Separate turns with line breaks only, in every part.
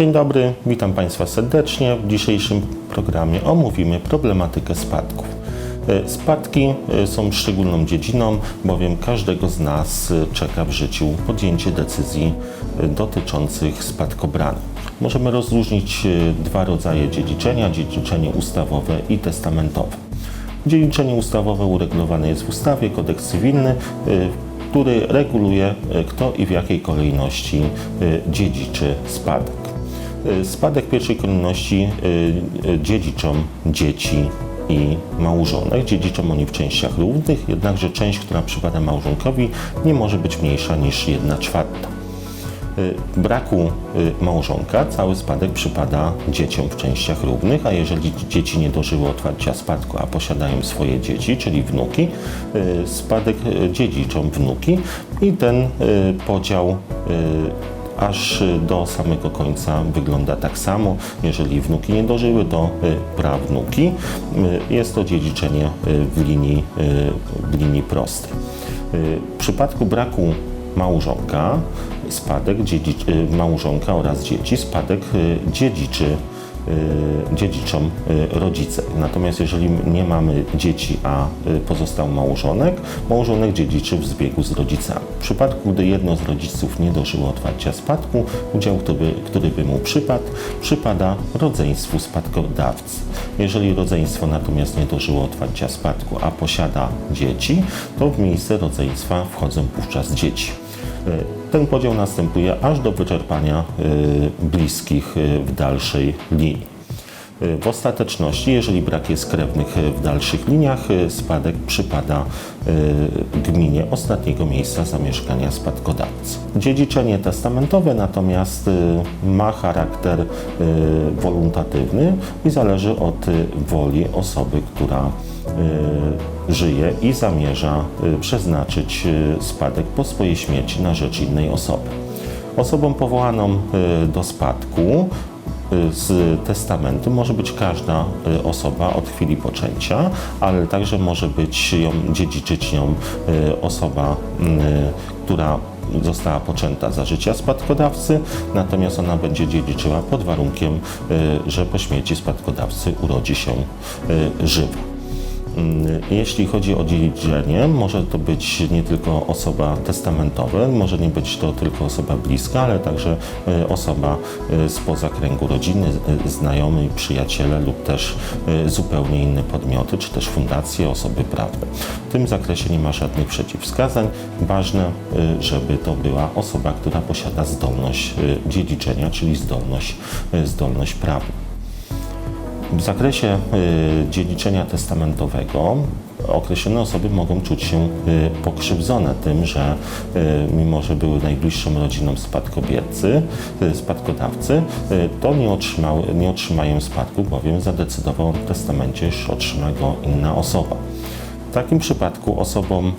Dzień dobry, witam Państwa serdecznie. W dzisiejszym programie omówimy problematykę spadków. E, Spadki e, są szczególną dziedziną, bowiem każdego z nas e, czeka w życiu podjęcie decyzji dotyczących spadkobrania. Możemy rozróżnić dwa rodzaje dziedziczenia: dziedziczenie ustawowe i testamentowe. Dziedziczenie ustawowe uregulowane jest w ustawie, kodeks cywilny, który reguluje, kto i w jakiej kolejności dziedziczy spadek. Y, Spadek pierwszej kolejności y, y, dziedziczą dzieci i małżonek. Dziedziczą oni w częściach równych, jednakże część, która przypada małżonkowi, nie może być mniejsza niż 1 czwarta. Braku małżonka cały spadek przypada dzieciom w częściach równych, a jeżeli dzieci nie dożyły otwarcia spadku, a posiadają swoje dzieci, czyli wnuki, spadek dziedziczą wnuki i ten podział aż do samego końca wygląda tak samo. Jeżeli wnuki nie dożyły, to y, prawnuki. Y, Jest to dziedziczenie y, w linii, w linii prostej. W przypadku braku małżonka, spadek dziedzic, y, małżonka oraz dzieci, spadek dziedziczy dziedziczą y, rodzice. Natomiast jeżeli nie mamy dzieci, a y, pozostał małżonek, małżonek dziedziczy w zbiegu z rodzicami. W przypadku, gdy jedno z rodziców nie dożyło otwarcia spadku, udział, który by mu przypadł, przypada rodzeństwu spadkodawcy. Jeżeli rodzeństwo natomiast nie dożyło otwarcia spadku, a posiada dzieci, to w miejsce rodzeństwa wchodzą wówczas dzieci. Y, Ten podział następuje aż do wyczerpania y, bliskich y, w dalszej linii. W ostateczności, jeżeli brak jest krewnych w dalszych liniach, spadek przypada gminie ostatniego miejsca zamieszkania spadkodawcy. Dziedziczenie testamentowe natomiast ma charakter y, woluntatywny i zależy od woli osoby, która żyje i zamierza y, przeznaczyć y, spadek po swojej śmierci na rzecz innej osoby. Osobą powołaną do spadku z testamentu może być każda osoba od chwili poczęcia, ale także może być ją, dziedziczyć nią osoba, która została poczęta za życia spadkodawcy, natomiast ona będzie dziedziczyła pod warunkiem, że po śmierci spadkodawcy urodzi się żywa. Mm, Jeśli chodzi o dziedziczenie, może to być nie tylko osoba testamentowa, może nie być to tylko osoba bliska, ale także e, osoba e, spoza kręgu rodziny, e, znajomi, przyjaciele lub też zupełnie inne podmioty, czy też fundacje, osoby prawne. W tym zakresie nie ma żadnych przeciwwskazań. Ważne, żeby to była osoba, która posiada zdolność dziedziczenia, czyli zdolność, zdolność prawną. W zakresie y, dziedziczenia testamentowego określone osoby mogą czuć się y, pokrzywdzone tym, że y, mimo, że były najbliższą rodziną spadkobiercy, spadkodawcy, to nie, otrzymały, nie otrzymają spadku, bowiem zadecydował w testamencie, że otrzyma go inna osoba. W takim przypadku osobom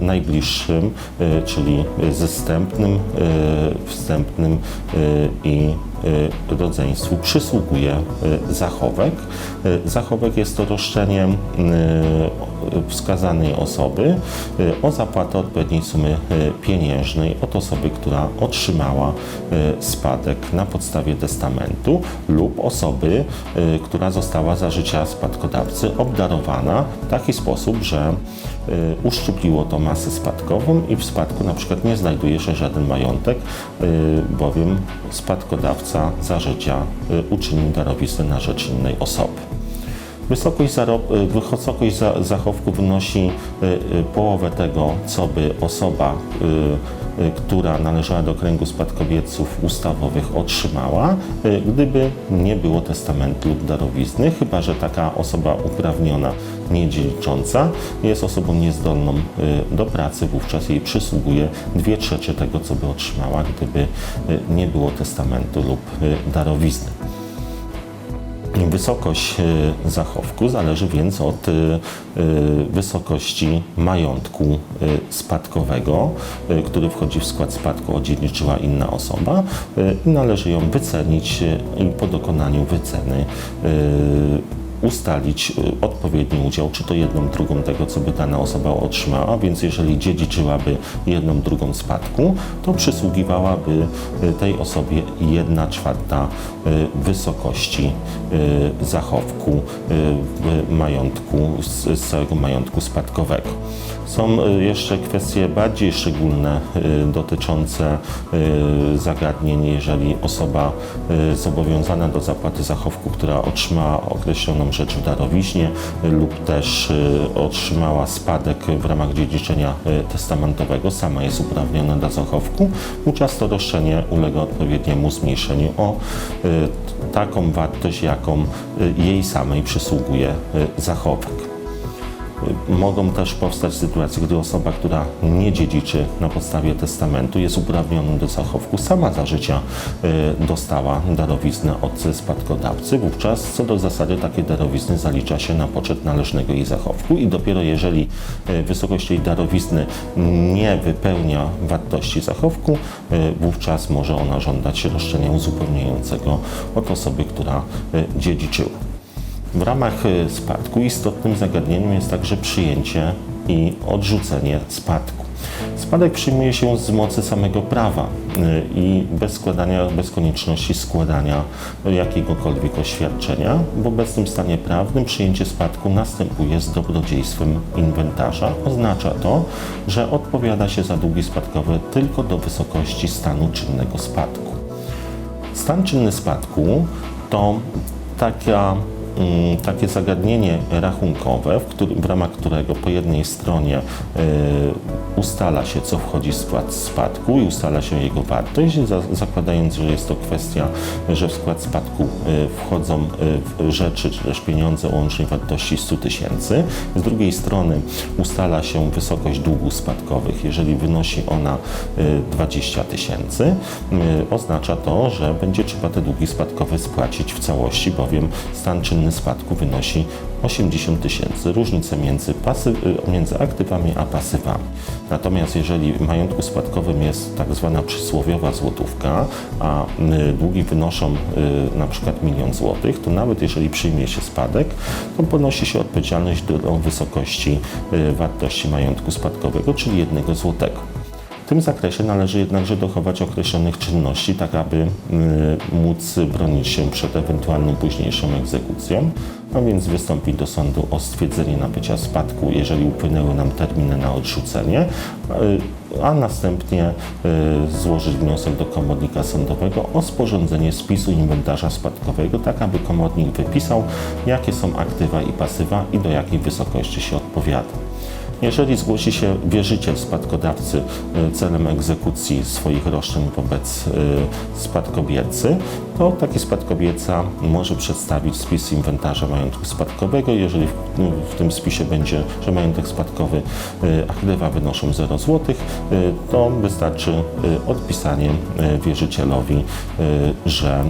najbliższym, czyli zastępnym, wstępnym i rodzeństwu przysługuje y, zachowek. Y, Zachowek jest to roszczenie y, wskazanej osoby y, o zapłatę odpowiedniej sumy y, pieniężnej od osoby, która otrzymała y, spadek na podstawie testamentu lub osoby, y, która została za życia spadkodawcy obdarowana w taki sposób, że y, uszczupliło to masę spadkową i w spadku na przykład nie znajduje się żaden majątek, y, bowiem spadkodawca za życia y, uczynił darowiznę na rzecz innej osoby. Wysokość, y, wysokość za, zachowku wynosi y, y, połowę tego, co by osoba, y, y, która należała do kręgu spadkobierców ustawowych otrzymała, y, gdyby nie było testamentu lub darowizny, chyba że taka osoba uprawniona, niedziedzicząca jest osobą niezdolną y, do pracy, wówczas jej przysługuje dwie trzecie tego, co by otrzymała, gdyby y, nie było testamentu lub y, darowizny. Wysokość y, zachowku. Zależy więc od y, y, wysokości majątku spadkowego, który wchodzi w skład spadku, odziedziczyła inna osoba i należy ją wycenić po dokonaniu wyceny ustalić y, odpowiedni udział, czy to jedną drugą tego, co by dana osoba otrzymała, więc jeżeli dziedziczyłaby jedną drugą spadku, to przysługiwałaby y, tej osobie jedna czwarta y, wysokości zachowku majątku, z całego majątku spadkowego. Są y, jeszcze kwestie bardziej szczególne y, dotyczące y, zagadnień, jeżeli osoba zobowiązana do zapłaty zachowku, która otrzymała określoną rzecz w darowiźnie lub też otrzymała spadek w ramach dziedziczenia testamentowego, sama jest uprawniona do zachowku, wówczas to roszczenie ulega odpowiedniemu zmniejszeniu o taką wartość, jaką jej samej przysługuje zachowek. Mogą też powstać sytuacje, gdy osoba, która nie dziedziczy na podstawie testamentu, jest uprawniona do zachowku, sama za życia y, dostała darowiznę od spadkodawcy. Wówczas co do zasady takie darowizny zalicza się na poczet należnego jej zachowku i dopiero jeżeli y, wysokość jej darowizny nie wypełnia wartości zachowku, y, wówczas może ona żądać roszczenia uzupełniającego od osoby, która dziedziczyła. W ramach y, spadku istotnym zagadnieniem jest także przyjęcie i odrzucenie spadku. Spadek przyjmuje się z mocy samego prawa y, i bez składania, bez konieczności składania jakiegokolwiek oświadczenia. W obecnym stanie prawnym przyjęcie spadku następuje z dobrodziejstwem inwentarza. Oznacza to, że odpowiada się za długi spadkowe tylko do wysokości stanu czynnego spadku. Stan czynny spadku to taka, takie zagadnienie rachunkowe, w, w ramach którego po jednej stronie y, ustala się, co wchodzi w skład spadku i ustala się jego wartość, za, zakładając, że jest to kwestia, że w skład spadku y, wchodzą w rzeczy czy też pieniądze o łącznej wartości 100 tysięcy. Z drugiej strony ustala się wysokość długów spadkowych. Jeżeli wynosi ona y, 20 tysięcy, oznacza to, że będzie trzeba te długi spadkowe spłacić w całości, bowiem stan czynny spadku wynosi 80 tysięcy. Różnica między, pasy, y, między aktywami a pasywami. Natomiast jeżeli w majątku spadkowym jest tak zwana przysłowiowa złotówka, a y, długi wynoszą y, na przykład milion złotych, to nawet jeżeli przyjmie się spadek, to ponosi się odpowiedzialność do, do wysokości wartości majątku spadkowego, czyli jednego złotego. W tym zakresie należy jednakże dochować określonych czynności, tak aby y, móc bronić się przed ewentualną późniejszą egzekucją, a więc wystąpić do sądu o stwierdzenie nabycia spadku, jeżeli upłynęły nam terminy na odrzucenie, y, a następnie y, złożyć wniosek do komornika sądowego o sporządzenie spisu inwentarza spadkowego, tak aby komornik wypisał, jakie są aktywa i pasywa i do jakiej wysokości się odpowiada. Jeżeli zgłosi się wierzyciel spadkodawcy y, celem egzekucji swoich roszczeń wobec y, spadkobiercy, to taki spadkobierca może przedstawić spis inwentarza majątku spadkowego. Jeżeli w, w tym spisie będzie, że majątek spadkowy y, aktywa wynoszą 0 zł, to wystarczy y, odpisanie y, wierzycielowi, y, że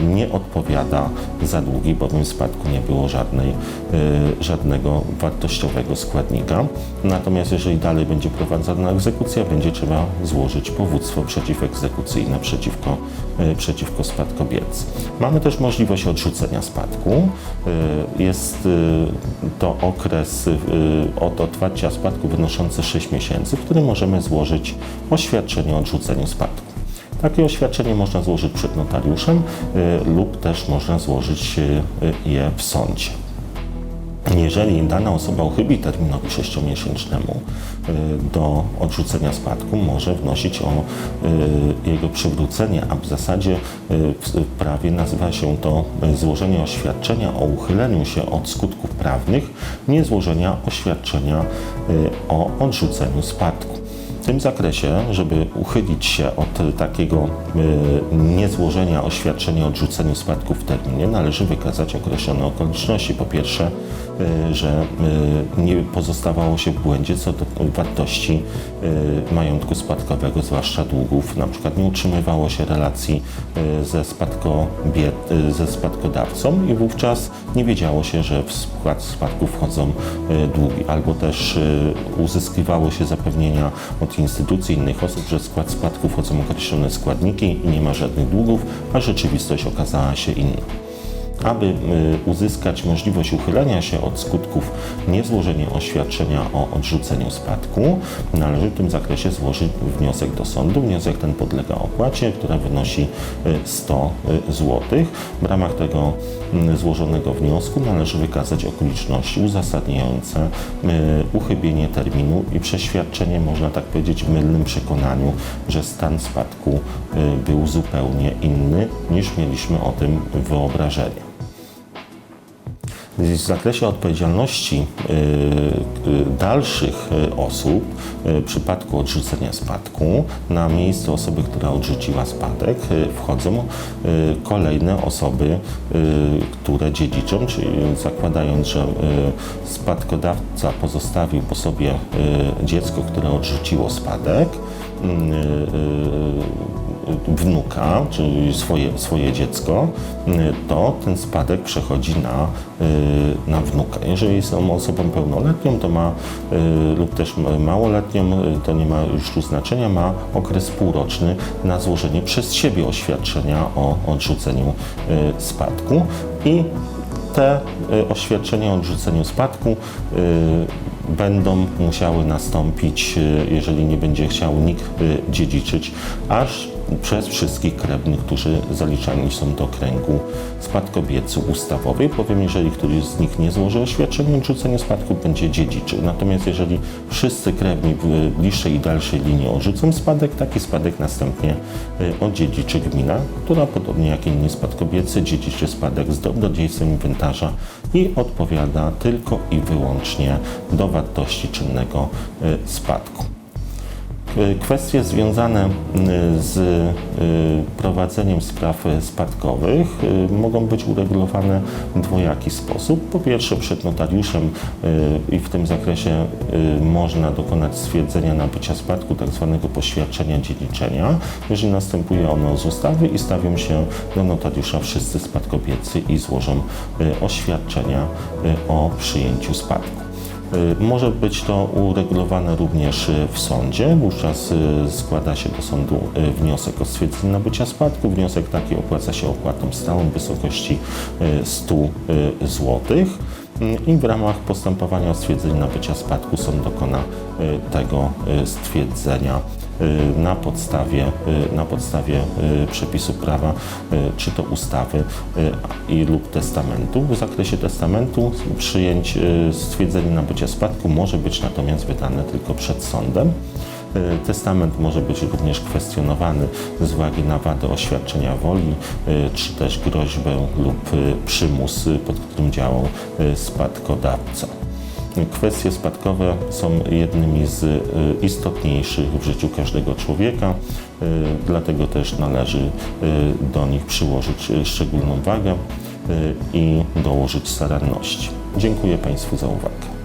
y, nie odpowiada za długi, bowiem w spadku nie było żadnej, y, żadnego wartościowego składnika. Natomiast jeżeli dalej będzie prowadzona egzekucja, będzie trzeba złożyć powództwo przeciwegzekucyjne przeciwko, y, przeciwko spadkobiercy. Mamy też możliwość odrzucenia spadku. Y, Jest y, to okres y, od otwarcia spadku wynoszący 6 miesięcy, w którym możemy złożyć oświadczenie o odrzuceniu spadku. Takie oświadczenie można złożyć przed notariuszem lub też można złożyć je w sądzie. Jeżeli dana osoba uchybi terminowi 6-miesięcznemu y, do odrzucenia spadku, może wnosić o y, jego przywrócenie, a w zasadzie y, w prawie nazywa się to złożenie oświadczenia o uchyleniu się od skutków prawnych, nie złożenia oświadczenia o odrzuceniu spadku. W tym zakresie, żeby uchylić się od takiego y, niezłożenia oświadczenia o odrzuceniu spadku w terminie, należy wykazać określone okoliczności. Po pierwsze, że y, nie pozostawało się w błędzie co do wartości y, majątku spadkowego, zwłaszcza długów. Na przykład nie utrzymywało się relacji y, ze, y, ze spadkodawcą i wówczas nie wiedziało się, że w skład spadku wchodzą y, długi, albo też y, uzyskiwało się zapewnienia od instytucji innych osób, że w skład spadku wchodzą określone składniki i nie ma żadnych długów, a rzeczywistość okazała się inna. Aby y, uzyskać możliwość uchylenia się od skutków niezłożenia oświadczenia o odrzuceniu spadku, należy w tym zakresie złożyć wniosek do sądu. Wniosek ten podlega opłacie, która wynosi y, 100 zł. W ramach tego y, złożonego wniosku należy wykazać okoliczności uzasadniające y, uchybienie terminu i przeświadczenie, można tak powiedzieć, w mylnym przekonaniu, że stan spadku y, był zupełnie inny niż mieliśmy o tym wyobrażenie. W zakresie odpowiedzialności y, y, dalszych y, osób w przypadku odrzucenia spadku na miejsce osoby, która odrzuciła spadek wchodzą kolejne osoby, które dziedziczą, czyli zakładając, że spadkodawca pozostawił po sobie dziecko, które odrzuciło spadek, wnuka, czyli swoje, swoje dziecko, to ten spadek przechodzi na, na wnuka. Jeżeli jest on osobą pełnoletnią, to ma y, lub też małoletnią, y, to nie ma już tu znaczenia, ma okres półroczny na złożenie przez siebie oświadczenia o odrzuceniu y, spadku i te oświadczenia o odrzuceniu spadku będą musiały nastąpić, jeżeli nie będzie chciał nikt dziedziczyć, aż przez wszystkich krewnych, którzy zaliczani są do kręgu spadkobiercy ustawowej, bowiem jeżeli któryś z nich nie złoży oświadczenia o odrzuceniu spadku, będzie dziedziczył. Natomiast jeżeli wszyscy krewni w bliższej i dalszej linii odrzucą spadek, taki spadek następnie y, odziedziczy gmina, która podobnie jak inni spadkobiercy dziedziczy spadek z dobrodziejstwem inwentarza i odpowiada tylko i wyłącznie do wartości czynnego y, spadku. Y, Kwestie związane y, z y, prowadzeniem spraw spadkowych mogą być uregulowane w dwojaki sposób. Po pierwsze przed notariuszem i w tym zakresie można dokonać stwierdzenia nabycia spadku, tak zwanego poświadczenia dziedziczenia, jeżeli następuje ono z ustawy i stawią się do notariusza wszyscy spadkobiercy i złożą oświadczenia o przyjęciu spadku. Y, Może być to uregulowane również y, w sądzie. Wówczas y, składa się do sądu wniosek o stwierdzenie nabycia spadku. Wniosek taki opłaca się opłatą stałą w wysokości y, 100 zł. I w ramach postępowania o stwierdzenie nabycia spadku sąd dokona y, tego y, stwierdzenia na podstawie, na podstawie przepisu prawa, czy to ustawy i lub testamentu. W zakresie testamentu przyjęć stwierdzenie nabycia spadku może być natomiast wydane tylko przed sądem. Y, Testament może być również kwestionowany z uwagi na wadę oświadczenia woli, y, czy też groźbę lub y, przymus, pod którym działał spadkodawca. Kwestie spadkowe są jednymi z istotniejszych w życiu każdego człowieka, dlatego też należy do nich przyłożyć szczególną wagę i dołożyć staranności. Dziękuję Państwu za uwagę.